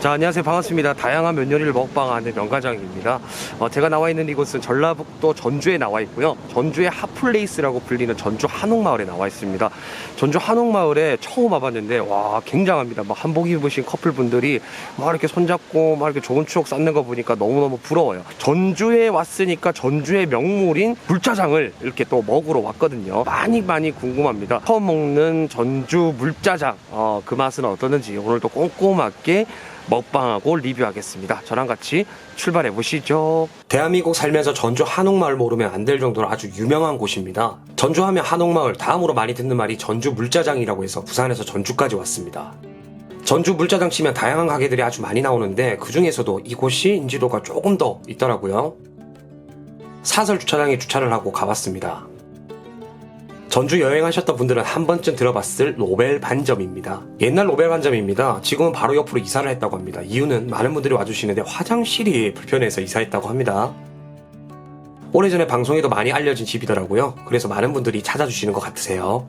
자 안녕하세요. 반갑습니다. 다양한 면 요리를 먹방하는 명가장입니다. 어, 제가 나와 있는 이곳은 전라북도 전주에 나와 있고요. 전주의 핫플레이스라고 불리는 전주 한옥마을에 나와 있습니다. 전주 한옥마을에 처음 와봤는데 와 굉장합니다. 막 한복 입으신 커플분들이 막 이렇게 손잡고 막 이렇게 좋은 추억 쌓는 거 보니까 너무너무 부러워요. 전주에 왔으니까 전주의 명물인 물짜장을 이렇게 또 먹으러 왔거든요. 많이 많이 궁금합니다. 처음 먹는 전주 물짜장. 어, 그 맛은 어떠는지 오늘도 꼼꼼하게 먹방하고 리뷰하겠습니다. 저랑 같이 출발해 보시죠. 대한민국 살면서 전주 한옥마을 모르면 안 될 정도로 아주 유명한 곳입니다. 전주하면 한옥마을 다음으로 많이 듣는 말이 전주 물짜장이라고 해서 부산에서 전주까지 왔습니다. 전주 물짜장 치면 다양한 가게들이 아주 많이 나오는데 그 중에서도 이곳이 인지도가 조금 더 있더라고요. 사설 주차장에 주차를 하고 가봤습니다. 전주 여행하셨던 분들은 한 번쯤 들어봤을 로벨 반점입니다. 옛날 로벨 반점입니다. 지금은 바로 옆으로 이사를 했다고 합니다. 이유는 많은 분들이 와주시는데 화장실이 불편해서 이사했다고 합니다. 오래전에 방송에도 많이 알려진 집이더라고요. 그래서 많은 분들이 찾아주시는 것 같으세요.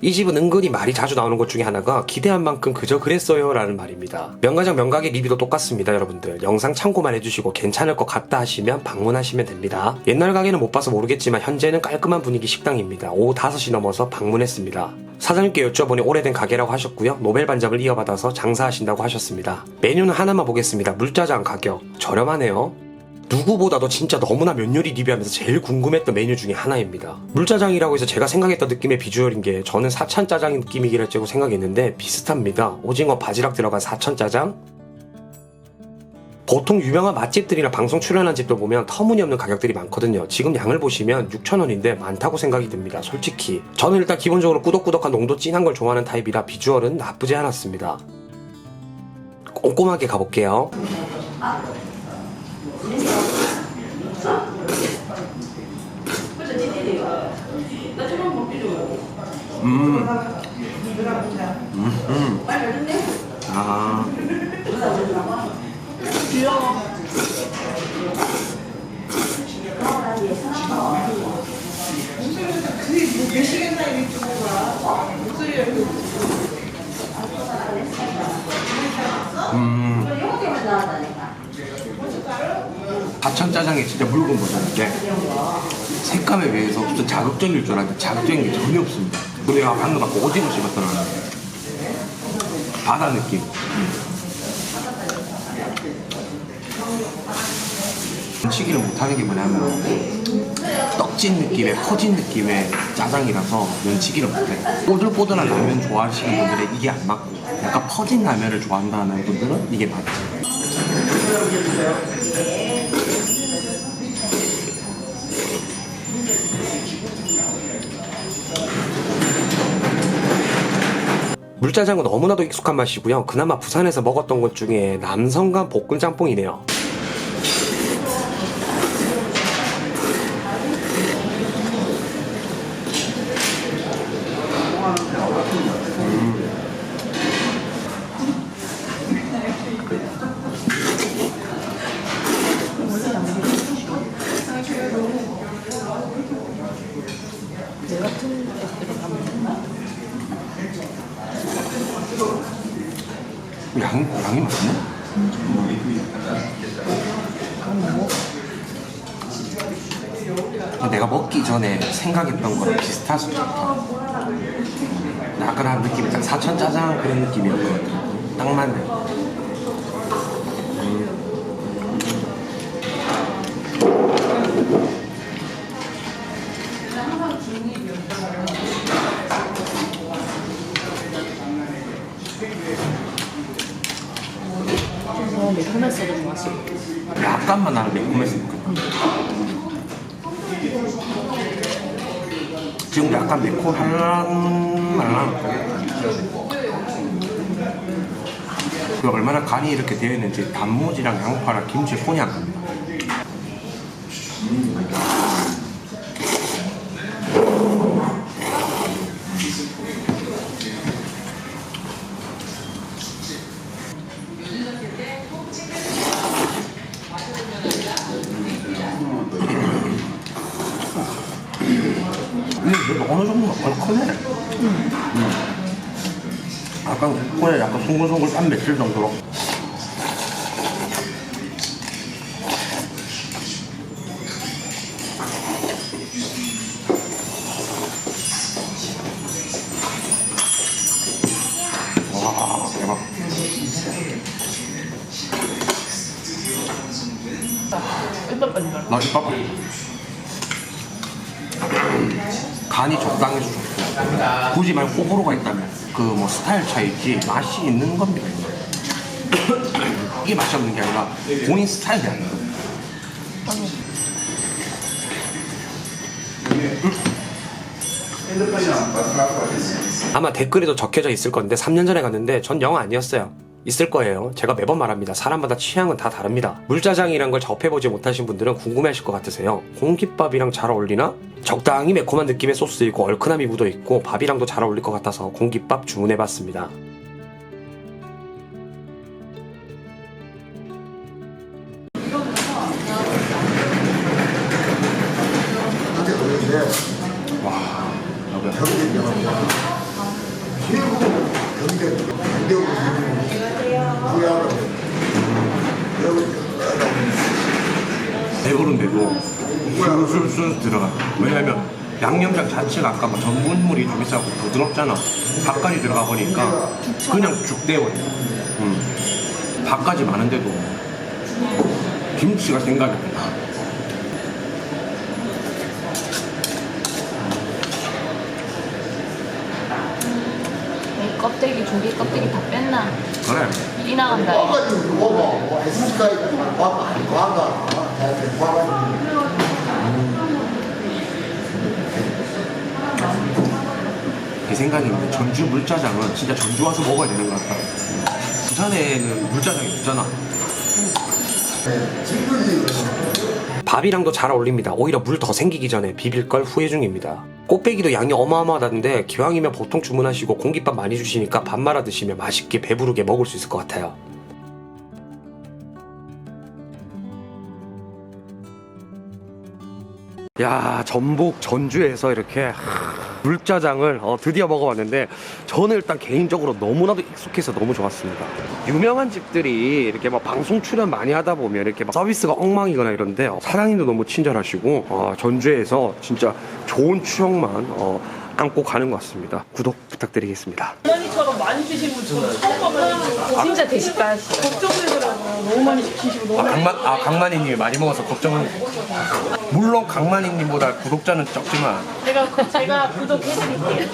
이 집은 은근히 말이 자주 나오는 것 중에 하나가 기대한 만큼 그저 그랬어요 라는 말입니다. 명가장 명가게 리뷰도 똑같습니다 여러분들. 영상 참고만 해주시고 괜찮을 것 같다 하시면 방문하시면 됩니다. 옛날 가게는 못 봐서 모르겠지만 현재는 깔끔한 분위기 식당입니다. 오후 5시 넘어서 방문했습니다. 사장님께 여쭤보니 오래된 가게라고 하셨고요. 노벨 반점을 이어받아서 장사하신다고 하셨습니다. 메뉴는 하나만 보겠습니다. 물짜장 가격 저렴하네요. 누구보다도 진짜 너무나 면 요리 리뷰하면서 제일 궁금했던 메뉴 중에 하나입니다. 물짜장이라고 해서 제가 생각했던 느낌의 비주얼인 게 저는 사천 짜장 느낌이겠라고 생각했는데 비슷합니다. 오징어 바지락 들어간 사천 짜장? 보통 유명한 맛집들이나 방송 출연한 집들 보면 터무니없는 가격들이 많거든요. 지금 양을 보시면 6,000원인데 많다고 생각이 듭니다. 솔직히. 저는 일단 기본적으로 꾸덕꾸덕한 농도 진한 걸 좋아하는 타입이라 비주얼은 나쁘지 않았습니다. 꼼꼼하게 가볼게요. 아. 가 천 짜장이 진짜 묽은 버전인데 색감에 비해서 무슨 자극적일 줄 알았는데 자극적인 게 전혀 없습니다. 그리고 내가 방금 아까 오징어 씹었더라 바다 느낌. 치기를 못하는 게 뭐냐면 떡진 느낌의 퍼진 느낌의 짜장이라서 면치기를 못해. 꼬들꼬들한 라면 좋아하시는 분들은 이게 안 맞고 약간 퍼진 라면을 좋아한다는 분들은 이게 맞지. 물짜장은 너무나도 익숙한 맛이고요. 그나마 부산에서 먹었던 것 중에 남성간 볶음 짬뽕이네요. 양, 양이 많네? 내가 먹기 전에 생각했던 거랑 비슷할 수도 있다. 약간 한 느낌이 딱 사천 짜장 그런 느낌이었거든. 딱 맞네. 어, 매콤했어도 좋았어. 약간만 나는 매콤했으면 좋겠다. 지금 약간 매콤할랑 말랑. 그 얼마나 간이 이렇게 되어 있는지 단무지랑 양파랑 김치 손이 안 갑니다. 정도 얼큰해. 음. 아, 약간 코에 약간 송글송글 땀 맺힐 정도로 와 대박 나 집밥 간이 적당해서 좋고. 굳이 말 호불호가 있다면 그 뭐 스타일 차이지 맛이 있는 겁니다 이게 맛이 없는 게 아니라 본인 스타일이 아니에요. 아마 댓글에도 적혀져 있을 건데 3년 전에 갔는데 전 영어 아니었어요. 있을 거예요. 제가 매번 말합니다. 사람마다 취향은 다 다릅니다. 물짜장이란 걸 접해보지 못하신 분들은 궁금해하실 것 같으세요. 공깃밥이랑 잘 어울리나? 적당히 매콤한 느낌의 소스 있고 얼큰함이 묻어 있고 밥이랑도 잘 어울릴 것 같아서 공깃밥 주문해봤습니다. 와, 여기 배부른데도 술술술 들어가. 왜냐면 양념장 자체가 아까 뭐 전분물이 좀 있어서 부드럽잖아. 밥까지 들어가 보니까 그냥 죽대워요. 음. 밥까지 많은데도 김치가 생각이 안 나. 이 껍데기 조개 껍데기 다 뺐나? 그래. 이 나간다. 제 생각인데 전주 물짜장은 진짜 전주 와서 먹어야 되는 것 같다. 부산에는 물짜장이 없잖아. 밥이랑도 잘 어울립니다. 오히려 물 더 생기기 전에 비빌 걸 후회 중입니다. 꽃배기도 양이 어마어마하다는데 기왕이면 보통 주문하시고 공깃밥 많이 주시니까 밥 말아 드시면 맛있게 배부르게 먹을 수 있을 것 같아요. 야 전북 전주에서 이렇게 하, 물짜장을 어, 드디어 먹어봤는데 저는 일단 개인적으로 너무나도 익숙해서 너무 좋았습니다. 유명한 집들이 이렇게 막 방송 출연 많이 하다 보면 이렇게 막 서비스가 엉망이거나 이런데 어, 사장님도 너무 친절하시고 어, 전주에서 진짜 좋은 추억만 어, 안고 가는 것 같습니다. 구독 부탁드리겠습니다. 어머니처럼 많이 드시는 분 저는 처음 봐가지고 진짜 대식가. 걱정되더라고요. 너무 많이 시키시고 너무 아, 강만, 아 강만희님이 많이 먹어서 걱정은 물론 강만희님보다 구독자는 적지만 제가 제가 구독해드릴게요.